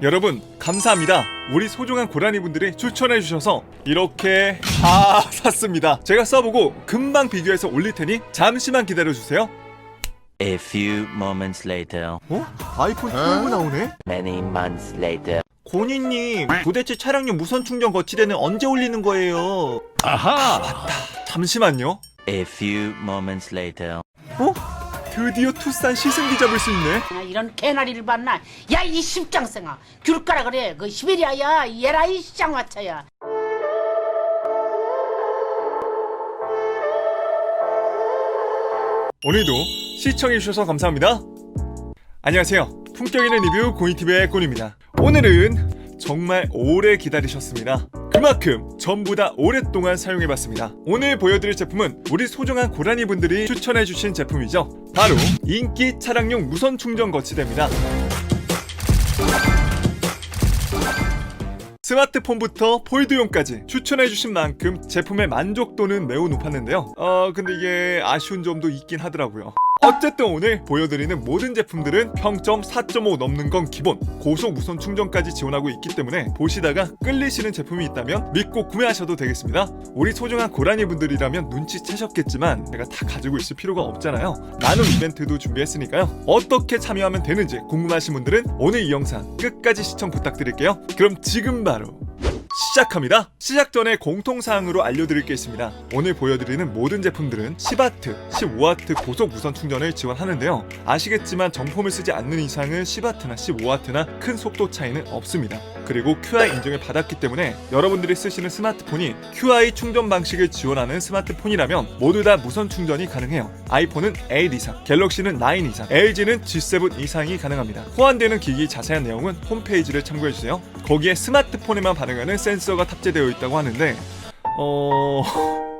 여러분 감사합니다. 우리 소중한 고라니 분들이 추천해 주셔서 이렇게 다 샀습니다. 제가 써보고 금방 비교해서 올릴 테니 잠시만 기다려 주세요. A few moments later, 어? 아이폰 12 나오네? many months later. 고니님 도대체 차량용 무선 충전 거치대는 언제 올리는 거예요? 아하 잠시만요. A few moments later. 어? 드디어 투싼 시승기 잡을 수 있네. 아, 이런 개나리를 봤나? 야 이 십장생아 귤 까라 그래 그 시베리아야 얘라 이 쌍화차야 오늘도 시청해주셔서 감사합니다. 안녕하세요. 품격 있는 리뷰 고이티브의 꾼입니다. 오늘은 정말 오래 기다리셨습니다. 그만큼 전부 다 오랫동안 사용해봤습니다. 오늘 보여드릴 제품은 우리 소중한 고라니 분들이 추천해주신 제품이죠. 바로 인기 차량용 무선 충전 거치대입니다. 스마트폰부터 폴드용까지 추천해주신 만큼 제품의 만족도는 매우 높았는데요. 어, 근데 이게 아쉬운 점도 있긴 하더라고요. 어쨌든 오늘 보여드리는 모든 제품들은 평점 4.5 넘는 건 기본, 고속 무선 충전까지 지원하고 있기 때문에 보시다가 끌리시는 제품이 있다면 믿고 구매하셔도 되겠습니다. 우리 소중한 고라니 분들이라면 눈치채셨겠지만 제가 다 가지고 있을 필요가 없잖아요. 나눔 이벤트도 준비했으니까요. 어떻게 참여하면 되는지 궁금하신 분들은 오늘 이 영상 끝까지 시청 부탁드릴게요. 그럼 지금 바로 시작합니다. 시작 전에 공통사항으로 알려드릴 게 있습니다. 오늘 보여드리는 모든 제품들은 10W, 15W 고속 무선 충전을 지원하는데요. 아시겠지만 정품을 쓰지 않는 이상은 10W나 15W나 큰 속도 차이는 없습니다. 그리고 QI 인증을 받았기 때문에 여러분들이 쓰시는 스마트폰이 QI 충전 방식을 지원하는 스마트폰이라면 모두 다 무선 충전이 가능해요. 아이폰은 8 이상, 갤럭시는 9 이상, LG는 G7 이상이 가능합니다. 호환되는 기기 자세한 내용은 홈페이지를 참고해주세요. 거기에 스마트폰에만 반응하는 센서가 탑재되어 있다고 하는데 어...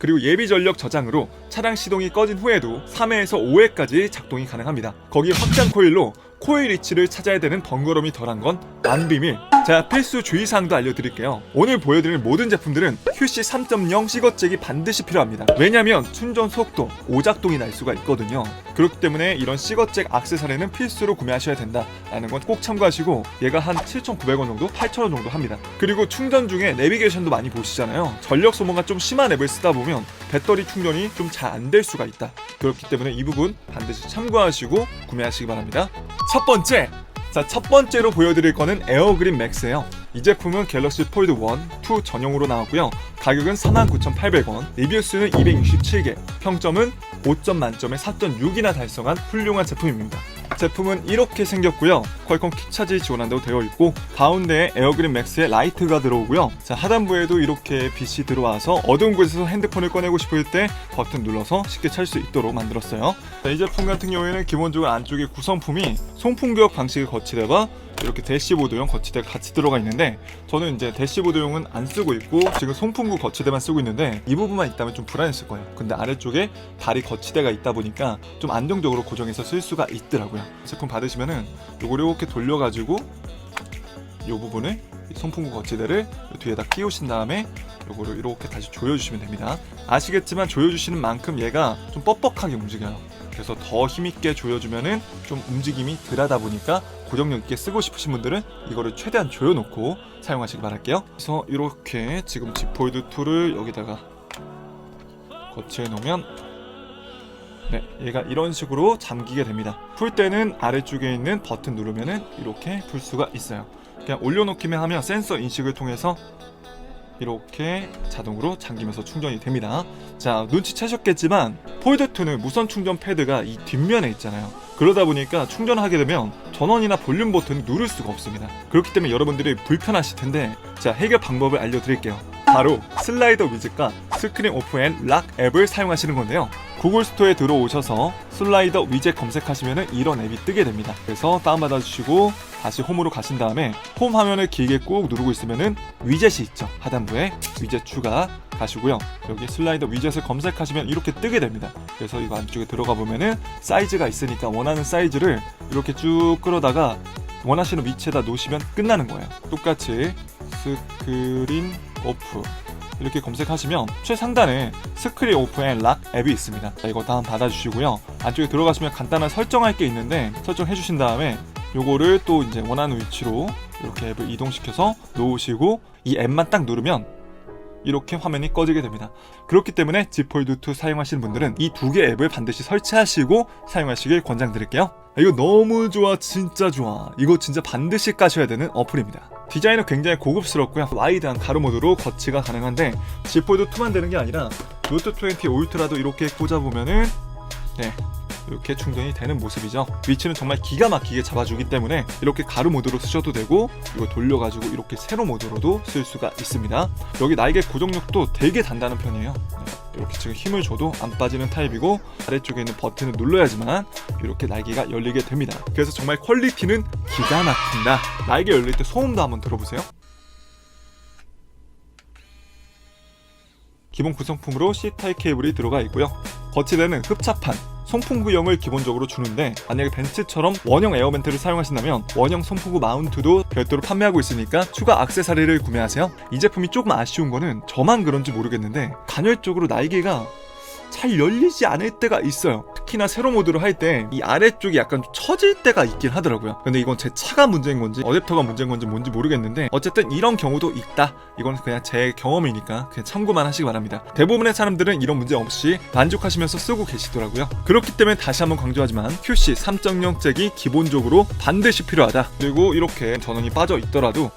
그리고 예비 전력 저장으로 차량 시동이 꺼진 후에도 3회에서 5회까지 작동이 가능합니다. 거기 확장 코일로 코일 위치를 찾아야 되는 번거로움이 덜한 건 만비밀. 자, 필수 주의사항도 알려드릴게요. 오늘 보여드릴 모든 제품들은 QC 3.0 시거잭이 반드시 필요합니다. 왜냐면 충전 속도, 오작동이 날 수가 있거든요. 그렇기 때문에 이런 시거잭 악세사리는 필수로 구매하셔야 된다 라는 건 꼭 참고하시고 얘가 한 7,900원 정도, 8,000원 정도 합니다. 그리고 충전 중에 내비게이션도 많이 보시잖아요. 전력 소모가 좀 심한 앱을 쓰다 보면 배터리 충전이 좀 잘 안 될 수가 있다. 그렇기 때문에 이 부분 반드시 참고하시고 구매하시기 바랍니다. 첫 번째, 자, 첫 번째로 보여드릴 거는 에어그린 맥스예요. 이 제품은 갤럭시 폴드 1, 2 전용으로 나왔고요. 가격은 49,800원, 리뷰 수는 267개, 평점은 5점 만점에 4.6이나 달성한 훌륭한 제품입니다. 제품은 이렇게 생겼고요. 퀄컴 킥차지 지원한다고 되어 있고 가운데에 에어그린 맥스의 라이트가 들어오고요. 자 하단부에도 이렇게 빛이 들어와서 어두운 곳에서 핸드폰을 꺼내고 싶을 때 버튼 눌러서 쉽게 찰 수 있도록 만들었어요. 자, 이 제품 같은 경우에는 기본적으로 안쪽에 구성품이 송풍교역 방식의 거치대와 이렇게 대시보드용 거치대가 같이 들어가 있는데 저는 이제 대시보드용은 안 쓰고 있고 지금 송풍구 거치대만 쓰고 있는데 이 부분만 있다면 좀 불안했을 거예요. 근데 아래쪽에 다리 거치대가 있다 보니까 좀 안정적으로 고정해서 쓸 수가 있더라고요. 제품 받으시면은 요걸 이렇게 돌려가지고 이 부분을 이 송풍구 거치대를 요 뒤에다 끼우신 다음에 요거를 이렇게 다시 조여주시면 됩니다. 아시겠지만 조여주시는 만큼 얘가 좀 뻑뻑하게 움직여요. 그래서 더 힘있게 조여주면은 좀 움직임이 덜하다 보니까 고정력 있게 쓰고 싶으신 분들은 이거를 최대한 조여놓고 사용하시기 바랄게요. 그래서 이렇게 지금 지포이드 2를 여기다가 거치해 놓으면 네, 얘가 이런 식으로 잠기게 됩니다. 풀 때는 아래쪽에 있는 버튼 누르면은 이렇게 풀 수가 있어요. 그냥 올려놓기만 하면 센서 인식을 통해서 이렇게 자동으로 잠기면서 충전이 됩니다. 자, 눈치채셨겠지만 폴드2는 무선 충전 패드가 이 뒷면에 있잖아요. 그러다 보니까 충전하게 되면 전원이나 볼륨 버튼을 누를 수가 없습니다. 그렇기 때문에 여러분들이 불편하실 텐데 자, 해결 방법을 알려드릴게요. 바로 슬라이더 위젯과 스크린 오프 앤락 앱을 사용하시는 건데요. 구글 스토어에 들어오셔서 슬라이더 위젯 검색하시면 이런 앱이 뜨게 됩니다. 그래서 다운받아 주시고 다시 홈으로 가신 다음에 홈 화면을 길게 꾹 누르고 있으면은 위젯이 있죠. 하단부에 위젯 추가 가시고요. 여기 슬라이더 위젯을 검색하시면 이렇게 뜨게 됩니다. 그래서 이거 안쪽에 들어가 보면은 사이즈가 있으니까 원하는 사이즈를 이렇게 쭉 끌어다가 원하시는 위치에다 놓으시면 끝나는 거예요. 똑같이 스크린 오프 이렇게 검색하시면 최상단에 스크린 오프 앤 락 앱이 있습니다. 자, 이거 다운 받아주시고요. 안쪽에 들어가시면 간단한 설정할 게 있는데 설정해 주신 다음에 요거를 또 이제 원하는 위치로 이렇게 앱을 이동시켜서 놓으시고 이 앱만 딱 누르면 이렇게 화면이 꺼지게 됩니다. 그렇기 때문에 지폴드2 사용하시는 분들은 이 두 개 앱을 반드시 설치하시고 사용하시길 권장드릴게요. 이거 너무 좋아, 진짜 좋아. 이거 진짜 반드시 까셔야 되는 어플입니다. 디자인은 굉장히 고급스럽고요. 와이드한 가로 모드로 거치가 가능한데 지폴드2만 되는 게 아니라 노트 20 울트라도 이렇게 꽂아보면은 네. 이렇게 충전이 되는 모습이죠. 위치는 정말 기가 막히게 잡아주기 때문에 이렇게 가로 모드로 쓰셔도 되고 이거 돌려가지고 이렇게 세로 모드로도 쓸 수가 있습니다. 여기 날개 고정력도 되게 단단한 편이에요. 네, 이렇게 지금 힘을 줘도 안 빠지는 타입이고 아래쪽에 있는 버튼을 눌러야지만 이렇게 날개가 열리게 됩니다. 그래서 정말 퀄리티는 기가 막힌다. 날개 열릴 때 소음도 한번 들어보세요. 기본 구성품으로 C타입 케이블이 들어가 있고요. 거치대는 흡착판, 송풍구형을 기본적으로 주는데 만약에 벤츠처럼 원형 에어벤트를 사용하신다면 원형 송풍구 마운트도 별도로 판매하고 있으니까 추가 악세사리를 구매하세요. 이 제품이 조금 아쉬운 거는 저만 그런지 모르겠는데 간헐적으로 날개가 잘 열리지 않을 때가 있어요. 특히나 세로 모드로 할때 이 아래쪽이 약간 좀 처질 때가 있긴 하더라고요. 근데 이건 제 차가 문제인 건지 어댑터가 문제인 건지 뭔지 모르겠는데 어쨌든 이런 경우도 있다. 이건 그냥 제 경험이니까 그냥 참고만 하시기 바랍니다. 대부분의 사람들은 이런 문제 없이 만족하시면서 쓰고 계시더라고요. 그렇기 때문에 다시 한번 강조하지만 QC 3.0 잭이 기본적으로 반드시 필요하다. 그리고 이렇게 전원이 빠져 있더라도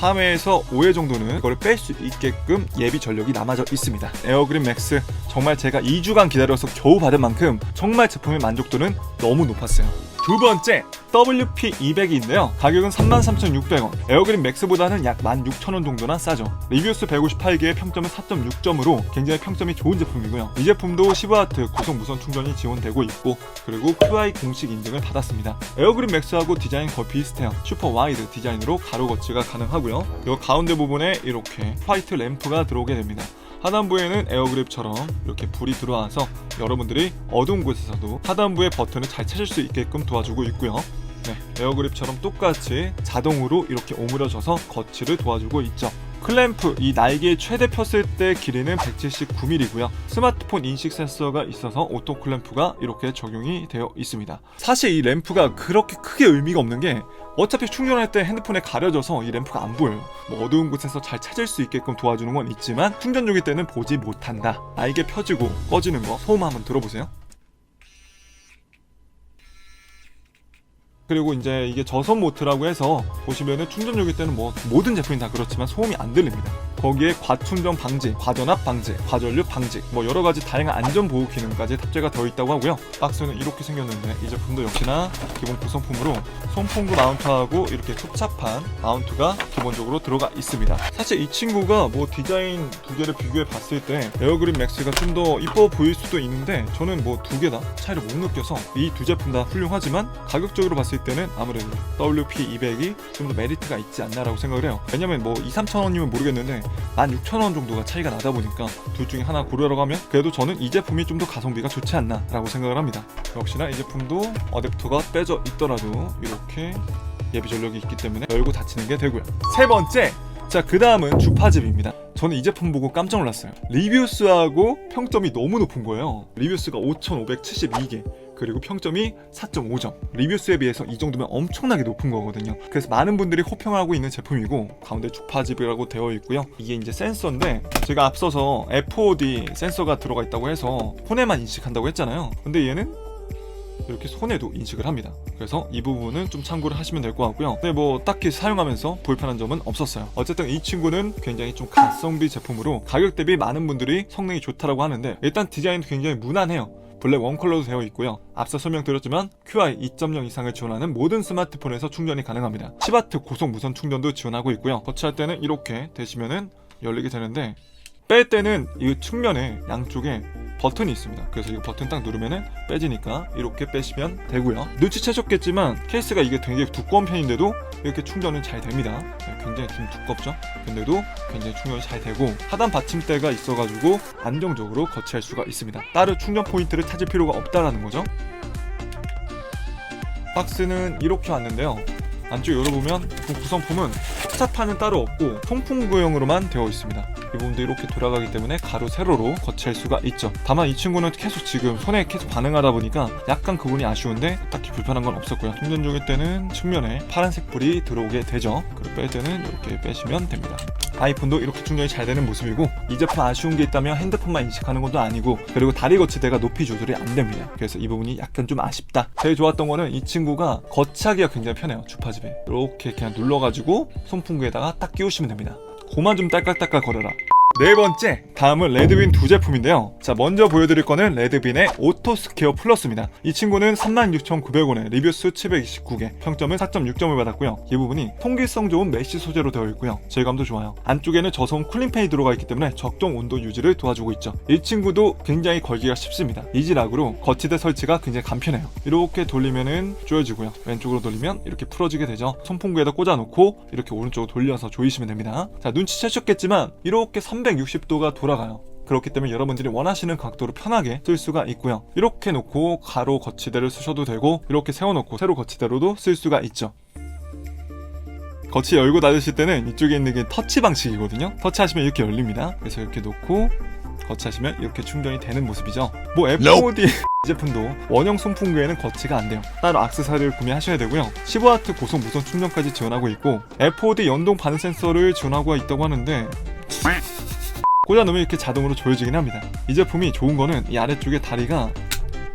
3회에서 5회 정도는 이걸 뺄 수 있게끔 예비 전력이 남아져 있습니다. 에어그린 맥스 정말 제가 2주간 기다려서 겨우 받은 만큼 정말 제품의 만족도는 너무 높았어요. 두 번째 WP200인데요. 가격은 33,600원. 에어그린 맥스보다는 약 16,000원 정도나 싸죠. 리뷰스 158개의 평점은 4.6점으로 굉장히 평점이 좋은 제품이고요. 이 제품도 15W 고속 무선 충전이 지원되고 있고 그리고 QI 공식 인증을 받았습니다. 에어그린 맥스하고 디자인 거의 비슷해요. 슈퍼 와이드 디자인으로 가로 거치가 가능하고요. 그리고 가운데 부분에 이렇게 화이트 램프가 들어오게 됩니다. 하단부에는 에어그립처럼 이렇게 불이 들어와서 여러분들이 어두운 곳에서도 하단부의 버튼을 잘 찾을 수 있게끔 도와주고 있고요. 네, 에어그립처럼 똑같이 자동으로 이렇게 오므려져서 거치를 도와주고 있죠. 클램프 이 날개 최대 폈을 때 길이는 179mm고요. 스마트폰 인식 센서가 있어서 오토 클램프가 이렇게 적용이 되어 있습니다. 사실 이 램프가 그렇게 크게 의미가 없는 게 어차피 충전할 때 핸드폰에 가려져서 이 램프가 안 보여요. 뭐 어두운 곳에서 잘 찾을 수 있게끔 도와주는 건 있지만 충전 중일 때는 보지 못한다. 날개 펴지고 꺼지는 거 소음 한번 들어보세요. 그리고 이제 이게 저선 모트라고 해서 보시면은 충전용일 때는 뭐 모든 제품이 다 그렇지만 소음이 안 들립니다. 거기에 과충전 방지, 과전압 방지, 과전류 방지, 뭐 여러 가지 다양한 안전 보호 기능까지 탑재가 되어 있다고 하고요. 박스는 이렇게 생겼는데 이 제품도 역시나 기본 구성품으로 손풍구 마운트하고 이렇게 흡착판 마운트가 기본적으로 들어가 있습니다. 사실 이 친구가 뭐 디자인 두 개를 비교해 봤을 때 에어그린 맥스가 좀 더 이뻐 보일 수도 있는데 저는 뭐 두 개 다 차이를 못 느껴서 이 두 제품 다 훌륭하지만 가격적으로 봤을 때는 아무래도 WP200이 좀 더 메리트가 있지 않나라고 생각을 해요. 왜냐면 뭐 2, 3천 원이면 모르겠는데 16,000원 정도가 차이가 나다 보니까 둘 중에 하나 고르라고 하면 그래도 저는 이 제품이 좀 더 가성비가 좋지 않나라고 생각을 합니다. 역시나 이 제품도 어댑터가 빼져 있더라도 이렇게 예비 전력이 있기 때문에 열고 닫히는 게 되고요. 세 번째 자, 그 다음은 주파집입니다. 저는 이 제품 보고 깜짝 놀랐어요. 리뷰스하고 평점이 너무 높은 거예요. 리뷰스가 5,572개. 그리고 평점이 4.5점. 리뷰스에 비해서 이 정도면 엄청나게 높은 거거든요. 그래서 많은 분들이 호평하고 있는 제품이고 가운데 주파집이라고 되어 있고요. 이게 이제 센서인데 제가 앞서서 FOD 센서가 들어가 있다고 해서 손에만 인식한다고 했잖아요. 근데 얘는 이렇게 손에도 인식을 합니다. 그래서 이 부분은 좀 참고를 하시면 될 것 같고요. 근데 뭐 딱히 사용하면서 불편한 점은 없었어요. 어쨌든 이 친구는 굉장히 좀 가성비 제품으로 가격 대비 많은 분들이 성능이 좋다라고 하는데 일단 디자인도 굉장히 무난해요. 블랙 원 컬러도 되어 있고요. 앞서 설명드렸지만 QI 2.0 이상을 지원하는 모든 스마트폰에서 충전이 가능합니다. 10W 고속 무선 충전도 지원하고 있고요. 거치할 때는 이렇게 되시면은 열리게 되는데 뺄 때는 이 측면에 양쪽에 버튼이 있습니다. 그래서 이 버튼 딱 누르면은 빼지니까 이렇게 빼시면 되고요. 눈치채셨겠지만 케이스가 이게 굉장히 두꺼운 편인데도 이렇게 충전은 잘 됩니다. 네, 굉장히 좀 두껍죠? 근데도 굉장히 충전이 잘 되고 하단 받침대가 있어가지고 안정적으로 거치할 수가 있습니다. 따로 충전 포인트를 찾을 필요가 없다라는 거죠. 박스는 이렇게 왔는데요. 안쪽 열어보면 그 구성품은 흡사판은 따로 없고 통풍구형으로만 되어 있습니다. 이 부분도 이렇게 돌아가기 때문에 가로 세로로 거치할 수가 있죠. 다만 이 친구는 계속 지금 손에 계속 반응하다 보니까 약간 그 부분이 아쉬운데 딱히 불편한 건 없었고요. 충전 중일 때는 측면에 파란색 불이 들어오게 되죠. 그리고 뺄 때는 이렇게 빼시면 됩니다. 아이폰도 이렇게 충전이 잘 되는 모습이고 이 제품 아쉬운 게 있다면 핸드폰만 인식하는 것도 아니고 그리고 다리 거치대가 높이 조절이 안 됩니다. 그래서 이 부분이 약간 좀 아쉽다. 제일 좋았던 거는 이 친구가 거치하기가 굉장히 편해요. 주파집에 이렇게 그냥 눌러가지고 손풍구에다가 딱 끼우시면 됩니다. 고만 좀 딸깍딸깍 거려라. 네 번째, 다음은 레드빈 두 제품인데요. 자, 먼저 보여드릴 거는 레드빈의 오토 스퀘어 플러스입니다. 이 친구는 36,900원에 리뷰수 729개, 평점은 4.6점을 받았고요. 이 부분이 통기성 좋은 메쉬 소재로 되어 있고요. 질감도 좋아요. 안쪽에는 저소음 쿨링팬이 들어가 있기 때문에 적정 온도 유지를 도와주고 있죠. 이 친구도 굉장히 걸기가 쉽습니다. 이지락으로 거치대 설치가 굉장히 간편해요. 이렇게 돌리면은 조여지고요. 왼쪽으로 돌리면 이렇게 풀어지게 되죠. 손풍구에다 꽂아놓고 이렇게 오른쪽으로 돌려서 조이시면 됩니다. 자, 눈치채셨겠지만 이렇게 360도가 돌아가요. 그렇기 때문에 여러분들이 원하시는 각도로 편하게 쓸 수가 있고요. 이렇게 놓고 가로 거치대를 쓰셔도 되고 이렇게 세워놓고 세로 거치대로도 쓸 수가 있죠. 거치 열고 닫으실 때는 이쪽에 있는 게 터치 방식이거든요. 터치하시면 이렇게 열립니다. 그래서 이렇게 놓고 거치하시면 이렇게 충전이 되는 모습이죠. 뭐 FOD 제품도 원형 송풍구에는 거치가 안 돼요. 따로 악세사리를 구매하셔야 되고요. 15W 고속 무선 충전까지 지원하고 있고 FOD 연동 반응 센서를 지원하고 있다고 하는데 꽂아 놓으면 이렇게 자동으로 조여지긴 합니다. 이 제품이 좋은 거는 이 아래쪽에 다리가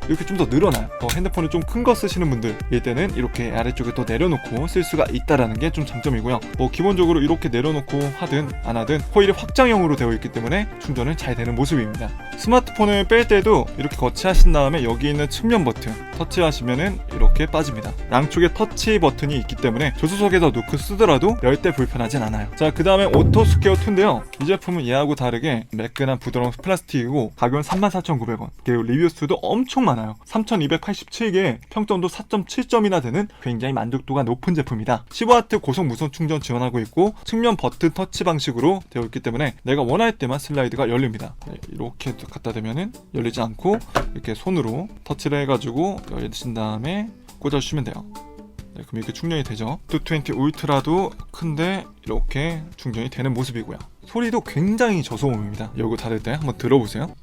이렇게 좀 더 늘어나요. 더 핸드폰을 좀 큰 거 쓰시는 분들 일 때는 이렇게 아래쪽에 또 내려놓고 쓸 수가 있다라는 게 좀 장점이고요. 뭐 기본적으로 이렇게 내려놓고 하든 안 하든 코일이 확장형으로 되어 있기 때문에 충전은 잘 되는 모습입니다. 스마트폰을 뺄 때도 이렇게 거치하신 다음에 여기 있는 측면 버튼 터치하시면은 이렇게 빠집니다. 양쪽에 터치 버튼이 있기 때문에 조수석에서 놓고 쓰더라도 열때 불편하진 않아요. 자, 그 다음에 오토 스퀘어 2인데요. 이 제품은 얘하고 다르게 매끈한 부드러운 플라스틱이고 가격은 34,900원. 그리고 리뷰 수도 엄청 많아요. 3,287개, 평점도 4.7점이나 되는 굉장히 만족도가 높은 제품이다. 15W 고속 무선 충전 지원하고 있고 측면 버튼 터치 방식으로 되어 있기 때문에 내가 원할 때만 슬라이드가 열립니다. 네, 이렇게 갖다 대면은 열리지 않고 이렇게 손으로 터치를 해가지고 열신 다음에 꽂아주시면 돼요. 네, 그럼 이렇게 충전이 되죠. 220 울트라도 큰데 이렇게 충전이 되는 모습이고요. 소리도 굉장히 저소음입니다. 열고 닫을 때 한번 들어보세요.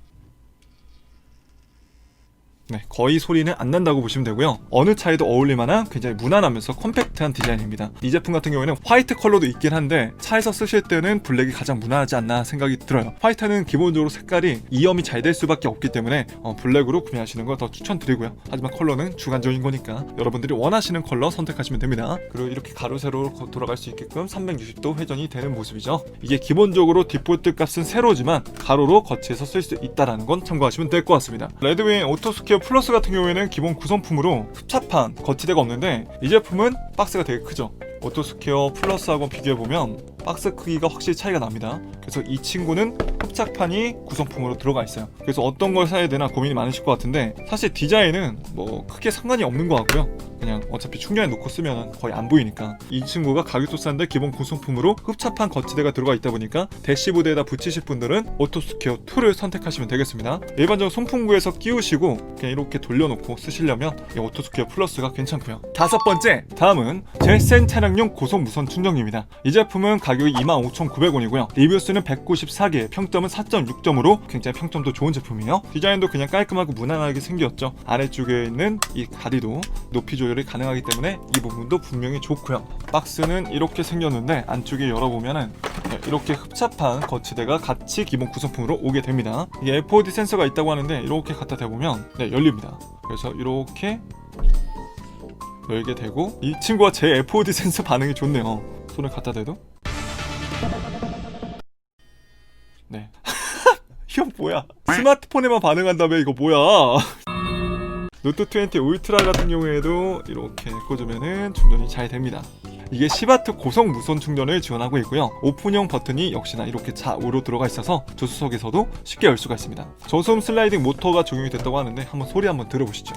네, 거의 소리는 안 난다고 보시면 되고요. 어느 차에도 어울릴 만한 굉장히 무난하면서 컴팩트한 디자인입니다. 이 제품 같은 경우에는 화이트 컬러도 있긴 한데 차에서 쓰실 때는 블랙이 가장 무난하지 않나 생각이 들어요. 화이트는 기본적으로 색깔이 이염이 잘 될 수밖에 없기 때문에 어, 블랙으로 구매하시는 걸 더 추천드리고요. 하지만 컬러는 주관적인 거니까 여러분들이 원하시는 컬러 선택하시면 됩니다. 그리고 이렇게 가로 세로 거- 돌아갈 수 있게끔 360도 회전이 되는 모습이죠. 이게 기본적으로 디폴트 값은 세로지만 가로로 거치해서 쓸 수 있다라는 건 참고하시면 될 것 같습니다. 레드윙 오토스퀘어 플러스 같은 경우에는 기본 구성품으로 흡착판 거치대가 없는데 이 제품은 박스가 되게 크죠. 오토스퀘어 플러스하고 비교해보면 박스 크기가 확실히 차이가 납니다. 그래서 이 친구는 흡착판이 구성품으로 들어가 있어요. 그래서 어떤 걸 사야 되나 고민이 많으실 것 같은데 사실 디자인은 뭐 크게 상관이 없는 것 같고요. 그냥 어차피 충전해 놓고 쓰면 거의 안 보이니까 이 친구가 가격도 싼데 기본 구성품으로 흡착판 거치대가 들어가 있다 보니까 대시보드에다 붙이실 분들은 오토스퀘어 2를 선택하시면 되겠습니다. 일반적으로 손풍구에서 끼우시고 그냥 이렇게 돌려놓고 쓰시려면 이 오토스퀘어 플러스가 괜찮고요. 다섯 번째 다음은 제센 차량 용 고속 무선 충전기입니다. 이 제품은 가격이 25,900원이고요. 리뷰 수는 194개, 평점은 4.6점으로 굉장히 평점도 좋은 제품이에요. 디자인도 그냥 깔끔하고 무난하게 생겼죠. 아래쪽에 있는 이 다리도 높이 조절이 가능하기 때문에 이 부분도 분명히 좋고요. 박스는 이렇게 생겼는데 안쪽에 열어보면은 네, 이렇게 흡착판 거치대가 같이 기본 구성품으로 오게 됩니다. 이게 FOD 센서가 있다고 하는데 이렇게 갖다 대보면 네, 열립니다. 그래서 이렇게 열게 되고 이 친구가 제 FOD 센서 반응이 좋네요. 손을 갖다 대도 네. 이건 뭐야? 스마트폰에만 반응한다며 이거 뭐야? 노트 20 울트라 같은 경우에도 이렇게 꽂으면은 충전이 잘 됩니다. 이게 10W 고속 무선 충전을 지원하고 있고요. 오픈형 버튼이 역시나 이렇게 좌우로 들어가 있어서 조수석에서도 쉽게 열 수가 있습니다. 저소음 슬라이딩 모터가 적용이 됐다고 하는데 한번 소리 한번 들어보시죠.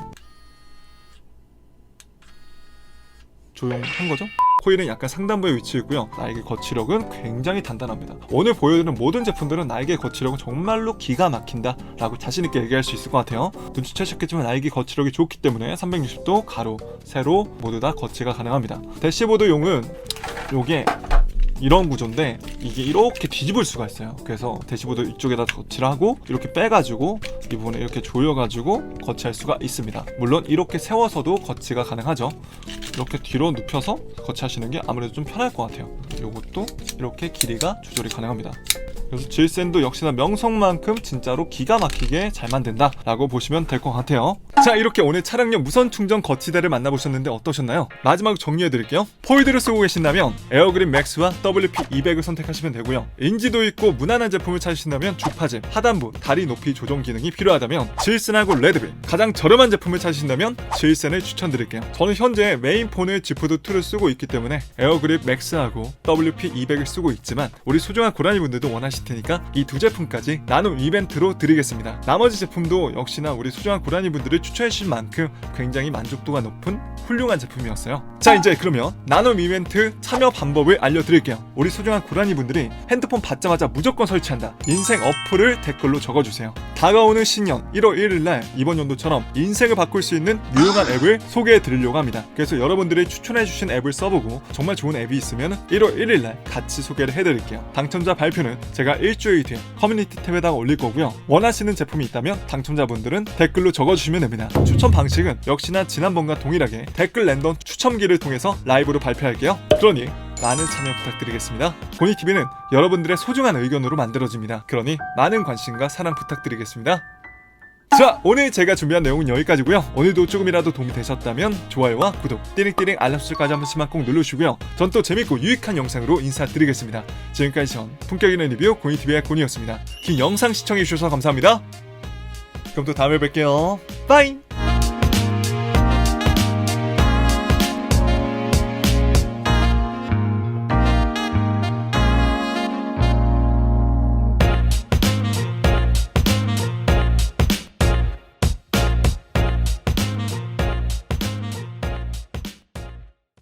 조용한 거죠? 코일은 약간 상단부에 있고요. 날개 거치력은 굉장히 단단합니다. 오늘 보여드리는 모든 제품들은 날개 거치력은 정말로 기가 막힌다 라고 자신있게 얘기할 수 있을 것 같아요. 눈치채셨겠지만 날개 거치력이 좋기 때문에 360도 가로, 세로 모두 다 거치가 가능합니다. 대시보드용은 요게 이런 구조인데 이게 이렇게 뒤집을 수가 있어요. 그래서 대시보드 이쪽에다 거치를 하고 이렇게 빼가지고 이 부분에 이렇게 조여가지고 거치할 수가 있습니다. 물론 이렇게 세워서도 거치가 가능하죠. 이렇게 뒤로 눕혀서 거치하시는 게 아무래도 좀 편할 것 같아요. 이것도 이렇게 길이가 조절이 가능합니다. 그래서 질센도 역시나 명성만큼 진짜로 기가 막히게 잘 만든다 라고 보시면 될 것 같아요. 자 이렇게 오늘 차량용 무선 충전 거치대를 만나보셨는데 어떠셨나요? 마지막 정리해드릴게요. 폴드를 쓰고 계신다면 에어그린 맥스와 WP200을 선택하시면 되고요. 인지도 있고 무난한 제품을 찾으신다면 주파집, 하단부, 다리 높이 조정 기능이 필요하다면 질센하고 레드빌 가장 저렴한 제품을 찾으신다면 질센을 추천드릴게요. 저는 현재 메인폰을 지푸드 2를 쓰고 있기 때문에 에어그립 맥스하고 WP200을 쓰고 있지만 우리 소중한 고라니 분들도 원하 실 테니까 이 두 제품까지 나눔 이벤트로 드리겠습니다. 나머지 제품도 역시나 우리 소중한 고라니 분들을 추천해 주신 만큼 굉장히 만족도가 높은 훌륭한 제품이었어요. 자 이제 그러면 나눔 이벤트 참여 방법을 알려드릴게요. 우리 소중한 고라니 분들이 핸드폰 받자마자 무조건 설치한다. 인생 어플을 댓글로 적어주세요. 다가오는 신년 1월 1일 날 이번 연도처럼 인생을 바꿀 수 있는 유용한 앱을 소개해 드리려고 합니다. 그래서 여러분들이 추천해 주신 앱을 써보고 정말 좋은 앱이 있으면 1월 1일 날 같이 소개를 해드릴게요. 당첨자 발표는 제가 일주일 뒤에 커뮤니티 탭에다가 올릴 거고요. 원하시는 제품이 있다면 당첨자분들은 댓글로 적어주시면 됩니다. 추천 방식은 역시나 지난번과 동일하게 댓글 랜덤 추첨기를 통해서 라이브로 발표할게요. 그러니 많은 참여 부탁드리겠습니다. 고니TV는 여러분들의 소중한 의견으로 만들어집니다. 그러니 많은 관심과 사랑 부탁드리겠습니다. 자 오늘 제가 준비한 내용은 여기까지고요. 오늘도 조금이라도 도움이 되셨다면 좋아요와 구독 띠링띠링 알람 설정까지 한 번씩만 꼭 눌러주시고요. 전 또 재밌고 유익한 영상으로 인사드리겠습니다. 지금까지 전 품격 있는 리뷰 고니TV의 고니였습니다. 긴 영상 시청해주셔서 감사합니다. 그럼 또 다음에 뵐게요. 빠이